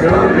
Hallelujah.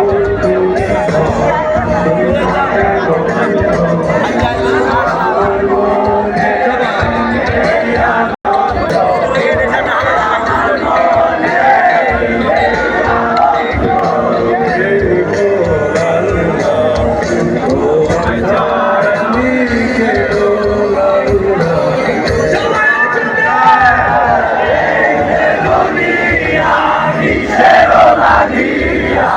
Maria,